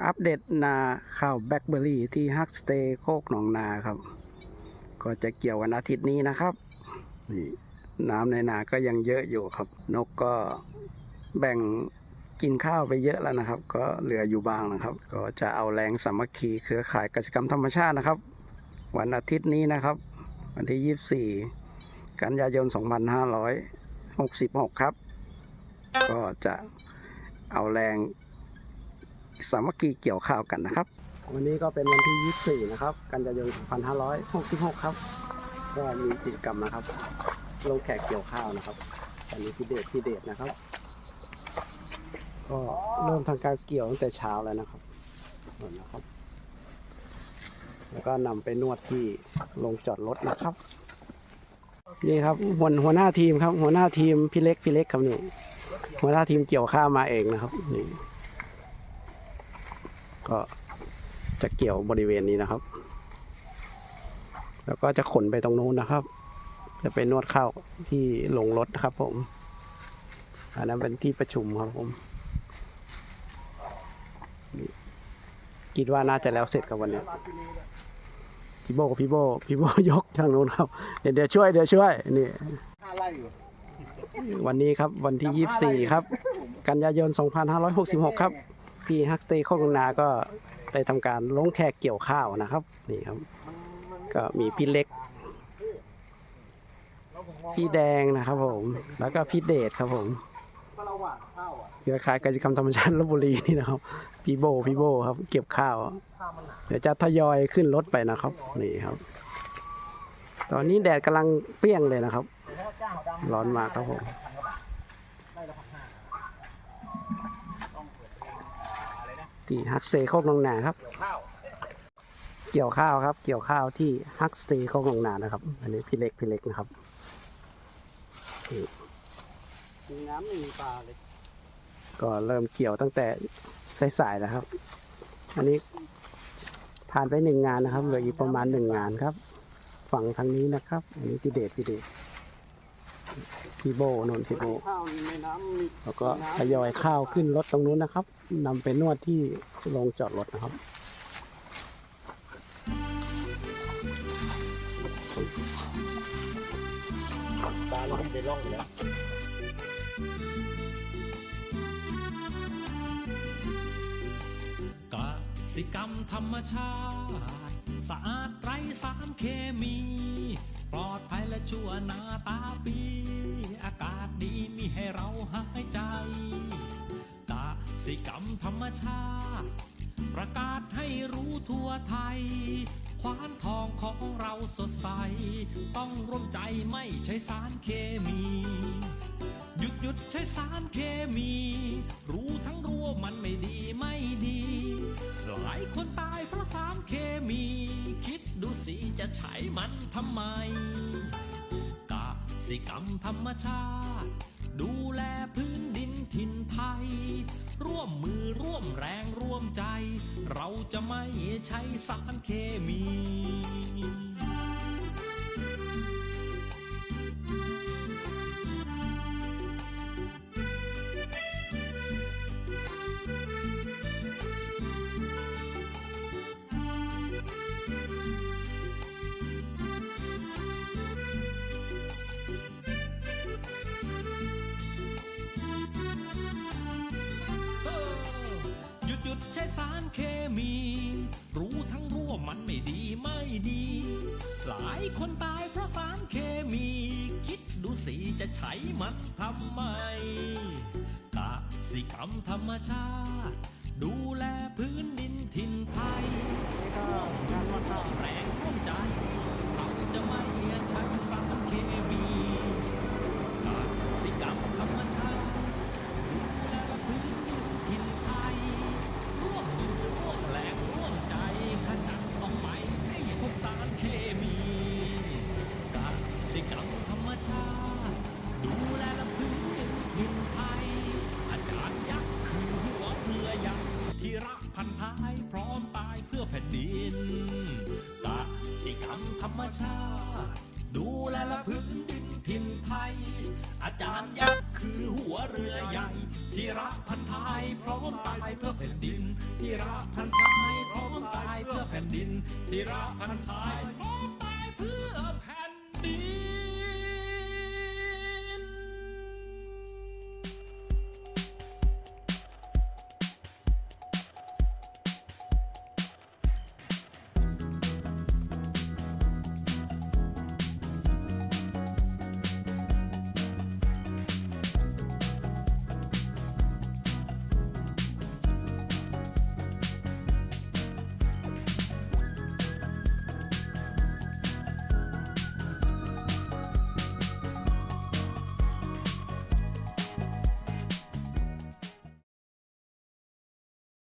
อัปเดตนาข้าวแบล็คเบอร์รี่ที่ฮักสเตย์โคกหนองนาครับ ก็จะเกี่ยววันอาทิตย์นี้นะครับนี่น้ำในนาก็ยังเยอะอยู่ครับ นกก็แบ่งกินข้าวไปเยอะแล้วนะครับ ก็เหลืออยู่บ้างนะครับ ก็จะเอาแรงสามัคคีเครือข่ายกสิกรรมธรรมชาตินะครับ วันอาทิตย์นี้นะครับ วันที่ 24 กันยายน 2566 ครับ ก็จะเอาแรง สามัคคีเกี่ยวข้าวกันนะครับ วันนี้ก็เป็นวันที่ 24 นะครับ กันยายน 2566 ครับ ก็มีกิจกรรมนะครับ ลงแขกเกี่ยวข้าวนะครับ อันนี้พี่เดชพี่เดชนะครับ ก็เริ่มทำการเกี่ยวตั้งแต่เช้าแล้วนะครับนั่นนะครับ แล้วก็นำไปนวดที่ลงจอดรถนะครับนี่ครับหัวหัวหน้าทีมครับ หัวหน้าทีมพี่เล็กพี่เล็กครับนี่หัวหน้าทีมเกี่ยวข้าวมาเองนะครับนี่ ก็จะเกี่ยวบริเวณนี้นะครับ แล้วก็จะขนไปตรงนู้นนะครับ จะไปนวดข้าวที่ลงรถครับผม อันนั้นเป็นที่ประชุมครับผม คิดว่าน่าจะแล้วเสร็จกับวันนี้พี่โบกับพี่โบพี่โบยกทางนู้นครับ เดี๋ยวเดี๋ยวช่วยเดี๋ยวช่วยนี่วันนี้ครับวันที่ 24 ครับ กันยายน 2566 ครับ ที่ฮักสเตย์โคกลงนาก็ได้ทำการลงแขกเกี่ยวข้าวนะครับนี่ครับ ก็มีพี่เล็ก พี่แดงนะครับผม แล้วก็พี่เดชครับผมกระจางข้าวอะเครือข่ายกิจกรรมธรรมชาติลบบุรีนี่นะครับ พี่โบพี่โบครับ เก็บข้าว เดี๋ยวจะทยอยขึ้นรถไปนะครับ นี่ครับ ตอนนี้แดดกำลังเปรี้ยงเลยนะครับ ร้อนมากครับผม พันกว่าบาทได้ละพันห้าต้องเปิดเพลงอะไรนะ ที่ฮักสเตย์โคกลงนาครับเกี่ยวข้าวเกี่ยวข้าวครับ เกี่ยวข้าวที่ฮักสตีโคกลงนานะครับ อันนี้พี่เล็กพี่เล็กนะครับมีน้ำมีปลาเลย ก็เริ่มเกี่ยวตั้งแต่สายๆแล้วครับ อันนี้ผ่านไปหนึ่งงานนะครับเหลืออีกประมาณหนึ่งงานครับ ฝั่งทางนี้นะครับ อันนี้พี่เดชพี่เดช พี่โบนนท์พี่โบข้าวในน้ำมีแล้วก็ทยอยข้าวขึ้นรถตรงนู้นนะครับนำไปนวดที่โรงจอดรถนะครับปลาเราไม่ได้ล่องอยู่แล้วกสิกรรมธรรมชาติ สะอาดไร้สารเคมี ปลอดภัยและชั่วนาตาปี อากาศดีมีให้เราหายใจกสิกรรมธรรมชาติ ประกาศให้รู้ทั่วไทย ควานทองของเราสดใส ต้องร่วมใจไม่ใช้สารเคมีหยุดหยุดใช้สารเคมี รู้ทั้งรู้ว่ามันไม่ดีไม่ดี หลายคนตายเพราะสารเคมี คิดดูสิจะใช้มันทำไมกสิกรรมธรรมชาติ ดูแลพื้นดินถิ่นไทย ร่วมมือร่วมแรงร่วมใจ เราจะไม่ใช้สารเคมี คนตายเพราะสารเคมี คิดดูสิจะใช้มันทำไมกสิกรรมธรรมชาติ ธรรมชาติ ดูแลละพื้นดินถิ่นไทย อาจารย์ยักษ์คือหัวเรือใหญ่ ที่รักพันท้ายพร้อมตายเพื่อแผ่นดิน ที่รักพันท้ายพร้อมตายเพื่อแผ่นดิน ที่รักพันท้ายพร้อม